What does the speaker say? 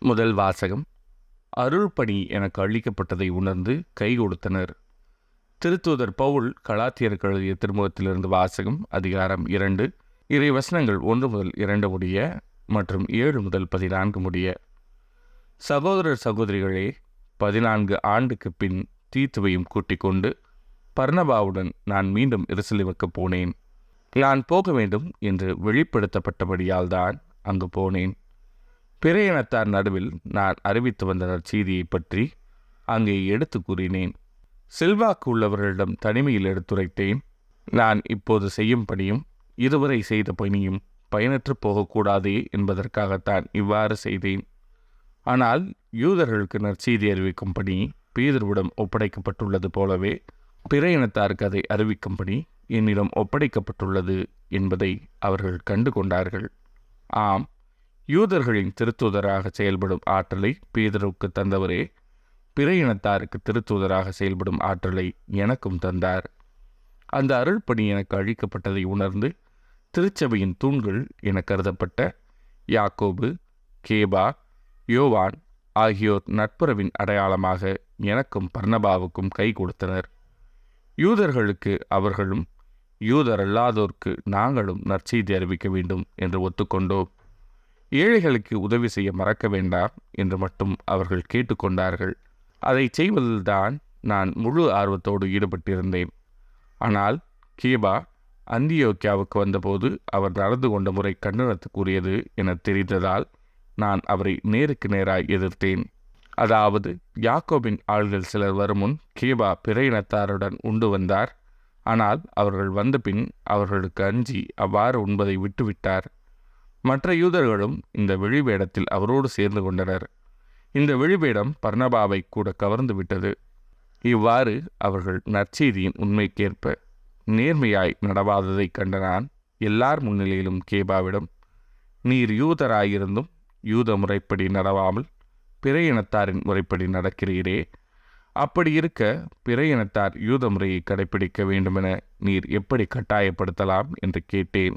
முதல் வாசகம். அருள்பணி எனக்கு அளிக்கப்பட்டதை உணர்ந்து கை கொடுத்தனர். திருத்தூதர் பவுல் கலாத்தியர் எழுதிய திருமுகத்திலிருந்து வாசகம் அதிகாரம் இரண்டு. இறை வசனங்கள் ஒன்று முதல் இரண்டு முடிய மற்றும் ஏழு முதல் பதினான்கு முடிய. சகோதரர் சகோதரிகளே பதினான்கு ஆண்டுக்கு பின் தீத்துவையும் கூட்டிக் கொண்டு பர்ணபாவுடன் நான் மீண்டும் எருசலேமுக்கு போனேன். நான் போக வேண்டும் என்று வெளிப்படுத்தப்பட்டபடியால் தான் அங்கு போனேன். பிற இனத்தார் நடுவில் நான் அறிவித்து வந்த செய்தியை பற்றி அங்கே எடுத்து கூறினேன். செல்வாக்கு உள்ளவர்களிடம் தனிமையில் எடுத்துரைத்தேன். நான் இப்போது செய்யும் பணியும் இதுவரை செய்த பணியும் பயனற்று போகக்கூடாதே என்பதற்காகத்தான் இவ்வாறு செய்தேன். ஆனால் யூதர்களுக்கு நற்செய்தி அறிவிக்கும் பணி பீதர்விடம் ஒப்படைக்கப்பட்டுள்ளது போலவே பிற இனத்தாருக்கு அதை அறிவிக்கும் பணி என்னிடம் ஒப்படைக்கப்பட்டுள்ளது என்பதை அவர்கள் கண்டு கொண்டார்கள் ஆம் யூதர்களின் திருத்தூதராக செயல்படும் ஆற்றலை பீதருக்கு தந்தவரே பிற இனத்தாருக்கு திருத்தூதராக செயல்படும் ஆற்றலை எனக்கும் தந்தார். அந்த அருள் பணி எனக்கு அழிக்கப்பட்டதை உணர்ந்து திருச்சபையின் தூண்கள் என கருதப்பட்ட யாக்கோபு கேபா யோவான் ஆகியோர் நட்புறவின் அடையாளமாக எனக்கும் பர்ணபாவுக்கும் கை கொடுத்தனர். யூதர்களுக்கு அவர்களும் யூதர் அல்லாதோர்க்கு நாங்களும் நற்செய்தி அறிவிக்க வேண்டும் என்று ஒத்துக்கொண்டோம். ஏழைகளுக்கு உதவி செய்ய மறக்க வேண்டாம் என்று மட்டும் அவர்கள் கேட்டுக்கொண்டார்கள். அதை செய்வதில்தான் நான் முழு ஆர்வத்தோடு ஈடுபட்டிருந்தேன். ஆனால் கீபா அந்தியோக்கியாவுக்கு வந்தபோது அவர் நடந்து கொண்ட முறை கண்டனத்துக்குரியது என தெரிந்ததால் நான் அவரை நேருக்கு நேராய் எதிர்த்தேன். அதாவது யாக்கோபின் ஆள்கள் சிலர் வருமுன் கீபா பிற இனத்தாருடன் உண்டு வந்தார். ஆனால் அவர்கள் வந்தபின் அவர்களுக்கு அஞ்சி அவ்வாறு உண்பதை விட்டுவிட்டார். மற்ற யூதர்களும் இந்த வெளிவேடத்தில் அவரோடு சேர்ந்து கொண்டனர். இந்த வெளிவேடம் பர்ணபாவை கூட கவர்ந்து விட்டது. இவ்வாறு அவர்கள் நற்செய்தியின் உண்மைக்கேற்ப நேர்மையாய் நடவாததைக் கண்ட நான் எல்லார் முன்னிலையிலும் கேபாவிடம் நீர் யூதராயிருந்தும் யூத முறைப்படி நடவாமல் பிற இனத்தாரின் முறைப்படி நடக்கிறீரே. அப்படி இருக்க பிற இனத்தார் யூத முறையை கடைபிடிக்க வேண்டுமென நீர் எப்படி கட்டாயப்படுத்தலாம்? என்று கேட்டேன்.